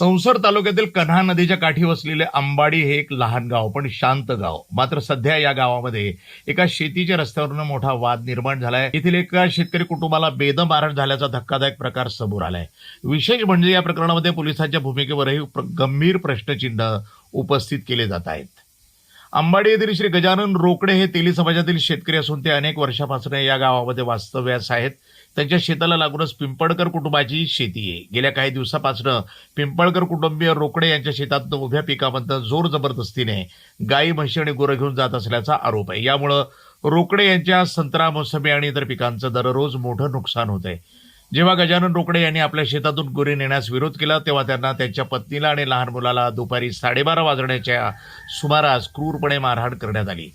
संसर तालुक्यातील कन्हा नदीच्या काठी वसलेले अंबाडी हे एक लहान गाव पण शांत गाव. मात्र सध्या या गावामध्ये एका शेतीच्या रस्त्यावरून मोठा वाद निर्माण झालाय. येथील एका शेतकरी कुटुंबाला बेदम मारण झाल्याचा धक्कादायक प्रकार समोर आलाय. विशेष म्हणजे या प्रकरणामध्ये पोलिसांच्या भूमिकेवरही प्र- गंभीर प्रश्नचिन्ह उपस्थित केले जात आहेत. अंबाडी येथील श्री गजानन रोकडे हे तेली समाजातील शेतकरी असून ते अनेक वर्षापासून या गावामध्ये वास्तव्यास आहेत. त्यांच्या शेताला लागूनच पिंपळकर कुटुंबाची शेती आहे. गेल्या काही दिवसापासून पिंपळकर कुटुंबीय रोकडे यांच्या शेतात उभ्या पिकामध्ये जोर जबरदस्तीने गाई म्हशी आणि गुरं घेऊन जात असल्याचा आरोप आहे. यामुळं रोकडे यांच्या संत्रा मोसंबी आणि इतर पिकांचं दररोज मोठं नुकसान होत आहे जेव्हा गजानन रोकडे यांनी आपल्या शेतातून गुरे नेण्यास विरोध केला तेव्हा त्यांना त्यांच्या पत्नीला आणि लहान मुलाला दुपारी साडेबारा वाजण्याच्या सुमारास क्रूरपणे मारहाण करण्यात आली.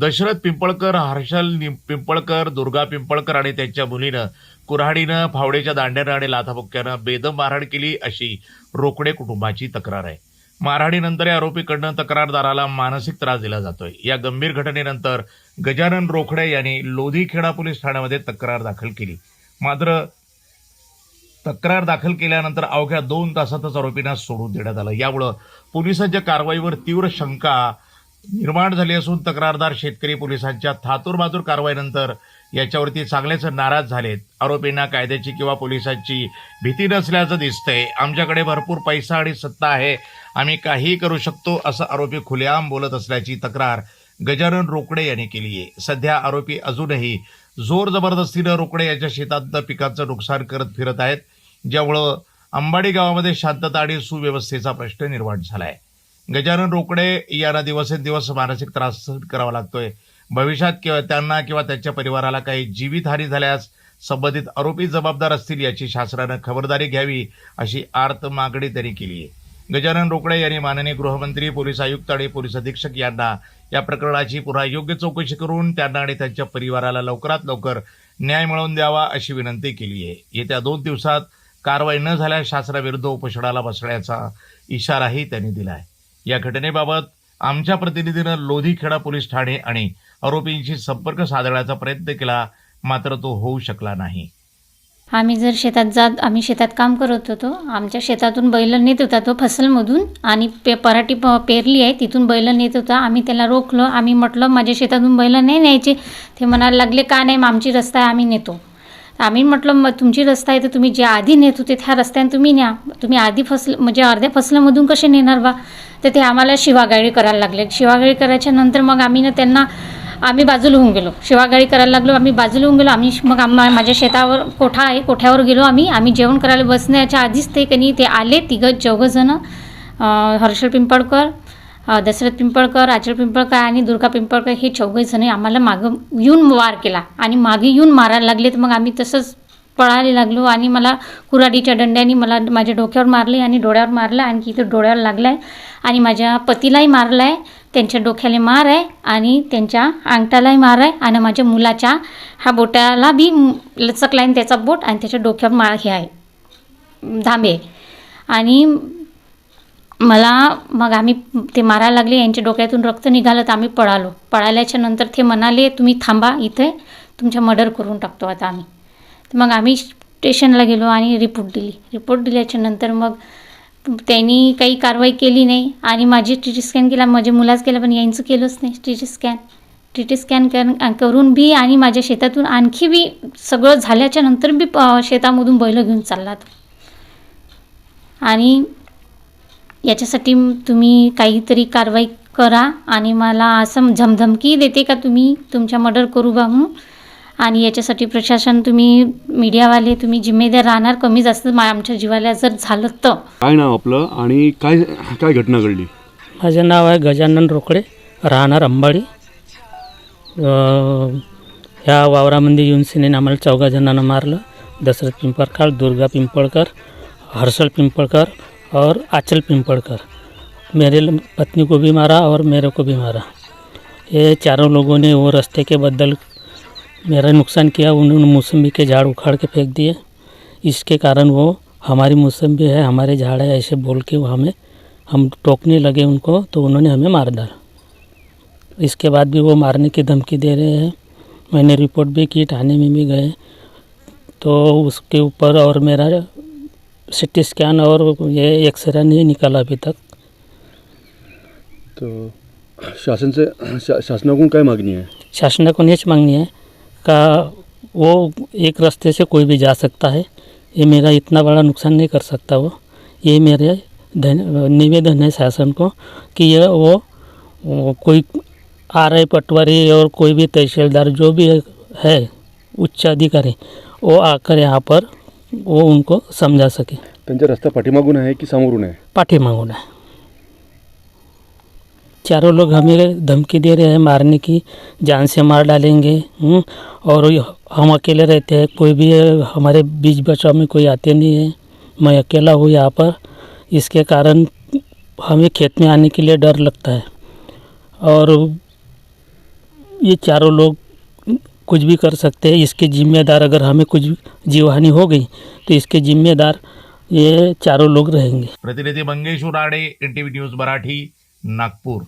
दशरथ पिंपळकर हर्षल नि- पिंपळकर दुर्गा पिंपळकर आणि त्यांच्या मुलीनं कुऱ्हाडीनं फावडेच्या दांड्यानं आणि लाथाबुक्क्यानं बेदम मारहाण केली अशी रोकडे कुटुंबाची तक्रार आहे. मारहाणीनंतर या आरोपीकडनं तक्रारदाराला मानसिक त्रास दिला जातोय. या गंभीर घटनेनंतर गजानन रोखडे यांनी लोधीखेडा पोलीस ठाण्यामध्ये तक्रार दाखल केली. मात्र तक्रार दाखल केल्यानंतर अवघ्या दोन तासातच आरोपींना सोडून देण्यात आलं. यामुळं पोलिसांच्या कारवाईवर तीव्र शंका निर्माण झाली असून तक्रारदार शेतकरी पोलिसांच्या थातूरमातूर कारवाईनंतर याच्यावरती चांगलेच नाराज झालेत. आरोपींना कायद्याची किंवा पोलिसांची भीती नसल्याचं दिसतंय. आमच्याकडे भरपूर पैसा आणि सत्ता आहे. आम्ही काहीही करू शकतो असं आरोपी खुलेआम बोलत असल्याची तक्रार गजानन रोकडे यांनी केली आहे सध्या आरोपी अजूनही जोर जबरदस्तीनं रोकडे याच्या शेतात पिकांचं नुकसान करत फिरत आहेत ज्यामुळं अंबाडी गावामध्ये शांतता आणि सुव्यवस्थेचा प्रश्न निर्माण झालाय. गजानन रोकडे यांना दिवसेंदिवस मानसिक त्रास सहन करावा लागतोय. भविष्यात किंवा त्यांना किंवा त्यांच्या परिवाराला काही जीवितहानी झाल्यास संबंधित आरोपी जबाबदार असतील याची शासनानं खबरदारी घ्यावी अशी आर्त मागणी त्यांनी केली आहे गजानन रोकडे यांनी माननीय गृहमंत्री पोलीस आयुक्त आणि पोलीस अधीक्षक यांना या प्रकरणाची पुन्हा योग्य चौकशी करून त्यांना आणि त्यांच्या परिवाराला लवकरात लवकर न्याय मिळवून द्यावा अशी विनंती केली आहे. येत्या दोन दिवसात कारवाई न झाल्यास शासनाविरुद्ध उपोषणाला बसण्याचा इशाराही त्यांनी दिला आहे. या घटनेबाबत आमच्या प्रतिनिधीनं लोधीखेडा पोलीस ठाणे आणि आरोपींशी संपर्क साधण्याचा प्रयत्न केला मात्र तो होऊ शकला नाही. आम्ही जर शेतात जात आम्ही शेतात काम करत होतो आमच्या शेतातून बैल नेत होता तो फसलमधून आणि पे पराठी प पेरली आहे तिथून बैल नेत होता. आम्ही त्याला रोखलो आम्ही म्हटलं माझ्या शेतातून बैल नाही न्यायचे. ते म्हणायला लागले का नाही मग आमची रस्ता आहे आम्ही नेतो. आम्ही म्हटलं मग तुमची रस्ता आहे तर तुम्ही जे आधी नेत होते त्या रस्त्याने तुम्ही न्या. तुम्ही आधी फसल म्हणजे अर्ध्या फसलामधून कसे नेणार बा? तर ते आम्हाला शिवागाळी करायला लागले. शिवागाळी करायच्या नंतर मग आम्ही ना त्यांना आम्ही बाजूला होऊन गेलो. शिवागाळी करायला लागलो आम्ही बाजूला होऊन गेलो. आम्ही मग आम्हा माझ्या शेतावर कोठा आहे कोठ्यावर गेलो आम्ही. आम्ही जेवण करायला बसण्याच्या आधीच ते कनी ते आले तिघं चौघंजणं हर्षल पिंपळकर दशरथ पिंपळकर आचर पिंपळकर आणि दुर्गा पिंपळकर हे चौघंजणी आम्हाला मागं येऊन वार केला. आणि मागे येऊन मारायला लागले तर मग आम्ही तसंच पळायला लागलो आणि मला कुराडीच्या दंड्याने मला माझ्या डोक्यावर मारले आणि डोळ्यावर मारलं आणखी इथं डोळ्यावर लागला आहे आणि माझ्या पतीलाही मारलं आहे त्यांच्या डोक्याला मार आहे आणि त्यांच्या अंगठालाही मार आहे आणि माझ्या मुलाच्या ह्या बोटाला बी लचकला आहे त्याचा बोट आणि त्याच्या डोक्यावर मार हे आहे. धांबे आणि मला मग आम्ही ते मारायला लागले यांच्या डोक्यातून रक्त निघालं तर आम्ही पळालो. पळाल्याच्या नंतर ते म्हणाले तुम्ही थांबा इथे तुमच्या मर्डर करून टाकतो आता आम्ही. तर मग आम्ही स्टेशनला गेलो आणि रिपोर्ट दिली. रिपोर्ट दिल्याच्या नंतर मग त्यांनी काही कारवाई केली नाही. आणि माझी टी टी स्कॅन केला माझ्या मुलाच केला पण यांचं केलंच नाही T T scan T T scan कर करून बी आणि माझ्या शेतातून आणखी बी सगळं झाल्याच्यानंतर बी प- शेतामधून बैल घेऊन चालला तो आणि याच्यासाठी तुम्ही काहीतरी कारवाई करा आणि मला असं झमधमकी देते का तुम्ही? तुमच्या मर्डर करू बा म्हणून. आणि याच्यासाठी प्रशासन तुम्ही मीडियावाले तुम्ही जिम्मेदार राहणार कमी जास्त मा आमच्या जीवाला जर झालं तर. काय नाव आपलं आणि काय काय घटना घडली? माझं नाव आहे गजानन रोकडे राहणार अंबाडी. ह्या वावरामध्ये येऊन सिनेने आम्हाला चौघा जणांना मारलं. दशरथ पिंपळकर दुर्गा पिंपळकर हर्षल पिंपळकर और आचल पिंपळकर. मेरे पत्नी को भी मारा और मेरे को भी मारा. ये चारों लोगों ने वो रास्ते के बदल मेरा नुकसान किया उन्होंने मौसम्बी के झाड़ उखाड़ के फेंक दिए। इसके कारण वो हमारी मौसम्बी है हमारे झाड़ है ऐसे बोल के वो हमें हम टोकने लगे उनको तो उन्होंने हमें मार डाला। इसके बाद भी वो मारने की धमकी दे रहे हैं। मैंने रिपोर्ट भी की थाने में भी गए। तो उसके ऊपर और मेरा सिटी स्कैन और ये एक्सरे नहीं निकाला अभी तक। तो शासन से शा, शासनों को क्या मांगनी है? आहे को हेच मांगनी है। का वो एक रास्ते से कोई भी जा सकता है। ये मेरा इतना बड़ा नुकसान नहीं कर सकता वो। ये मेरे निवेदन है शासन को कि यह वो, वो कोई आ रहे पटवारी और कोई भी तहसीलदार जो भी है उच्च अधिकारी वो आकर यहाँ पर वो उनको समझा सके। त्यांचा रस्ता पाठीमागून आहे की समोरून आहे? पाठी मांगून है चारों लोग हमें धमकी दे रहे हैं मारने की जान से मार डालेंगे हम्म, और हम अकेले रहते हैं कोई भी हमारे बीच बचाव में कोई आते नहीं है। मैं अकेला हूँ यहाँ पर। इसके कारण हमें खेत में आने के लिए डर लगता है। और ये चारों लोग कुछ भी कर सकते हैं। इसके जिम्मेदार अगर हमें कुछ जीवहानि हो गई तो इसके जिम्मेदार ये चारों लोग रहेंगे। प्रतिनिधि मंगेश उराडे एनटीव्ही न्यूज़ मराठी। नागपूर.